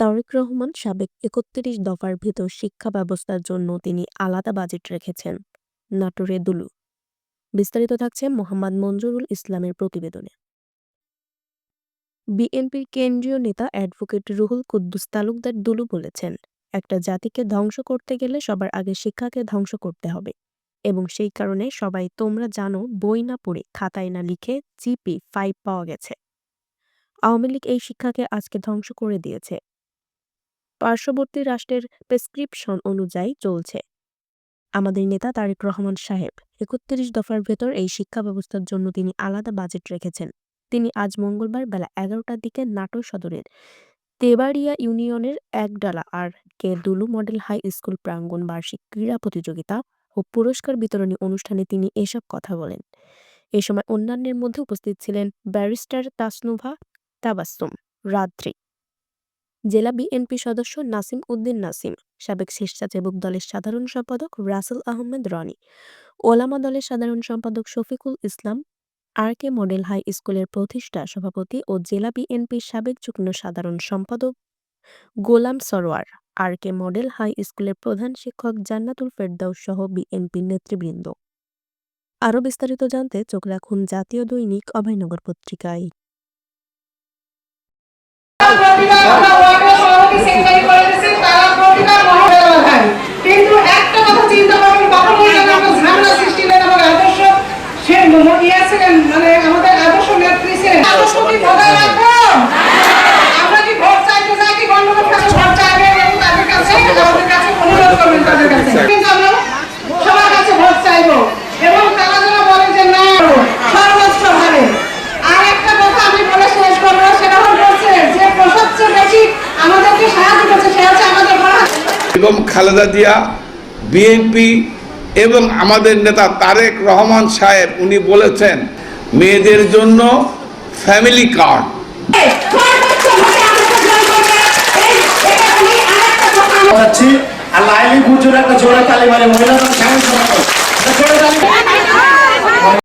তারেক রহমান সাবেক একত্রিশ দফার ভেতর শিক্ষা ব্যবস্থার জন্য তিনি আলাদা বাজেট রেখেছেন নাটোরে দুলু। বিস্তারিত থাকছে মোহাম্মদ মঞ্জুরুল ইসলামের প্রতিবেদনে। বিএনপির কেন্দ্রীয় নেতা অ্যাডভোকেট রুহুল কুদ্দুস তালুকদার দুলু বলেছেন, একটা জাতিকে ধ্বংস করতে গেলে সবার আগে শিক্ষাকে ধ্বংস করতে হবে এবং সেই কারণে সবাই তোমরা জানো বই না পড়ে, খাতায় না লিখে জিপি ফাইভ পাওয়া গেছে। আওয়ামী লীগ এই শিক্ষাকে আজকে ধ্বংস করে দিয়েছে। পার্শ্ববর্তী রাষ্ট্রের প্রেসক্রিপশন অনুযায়ী চলছে। আমাদের নেতা তারেক রহমান সাহেব, একত্রিশ দফার ভেতর এই শিক্ষা ব্যবস্থার জন্য তিনি আলাদা বাজেট রেখেছেন। তিনি আজ মঙ্গলবার বেলা এগারোটার দিকে নাটোর সদরের তেবাড়িয়া ইউনিয়নের Ekdala R K Dulu model high school প্রাঙ্গণ বার্ষিক ক্রীড়া প্রতিযোগিতা ও পুরস্কার বিতরণী অনুষ্ঠানে তিনি এসব কথা বলেন। এ সময় অন্যান্যের মধ্যে উপস্থিত ছিলেন ব্যারিস্টার তাসনুভা তাবাসসুম, রাত্রি জেলা বিএনপি সদস্য নাসিম উদ্দিন নাসিম, সাবেক স্বেচ্ছাসেবক দলের সাধারণ সম্পাদক রাসেল আহমেদ রনি, ওলামা দলের সাধারণ সম্পাদক Shafiqul Islam R K model high স্কুলের প্রতিষ্ঠা সভাপতি ও জেলা বিএনপির সাবেক যুগ্ম সাধারণ সম্পাদক Golam Sarwar R K model high স্কুলের প্রধান শিক্ষক জান্নাতুল ফেরদাউস সহ বিএনপির নেতৃবৃন্দ। আরও বিস্তারিত জানতে চোখ রাখুন জাতীয় দৈনিক অভয়নগর পত্রিকায় প্রতিটা আমরা ওয়ার্ডের সভাপতি সেক্রেটারি করে দিয়েছি, তারা প্রতিটা মহলে লাগায়। কিন্তু একটা কথা চিন্তা করবেন কখনোই যেন আমরা ঝামেলা সৃষ্টি না এবং আদর্শ সে ম- ইয়ে ছিলেন মানে আমাদের আদর্শ নেত্রী ছিলেন। আদর্শ কি বজায় রাখব আমরা কি ভোট চাইতে চাই কি গণভোট কাছে ভোট চাইবেন এবং তাদের কাছে আমাদের কাছে অনুরোধ করবেন তাদের কাছে। কিন্তু আমরা সবার কাছে ভোট চাইব। এবং তারা যেন বলে যে না সর্বোচ্চ ভাবে আর একটা কথা আমি বলে শেষ করব সেটা হচ্ছে যে সবচেয়ে বেশি আমাদেরকে সাহায্য করছে সে হচ্ছে আমাদের বেগম খালেদা জিয়া বিএনপি এবং আমাদের নেতা তারেক রহমান সাহেব, উনি বলেছেন, মেয়েদের জন্য ফ্যামিলি কার্ড আল্লাহ আলী গুজরাট পুজোর একটা জোরে তালি মহিলা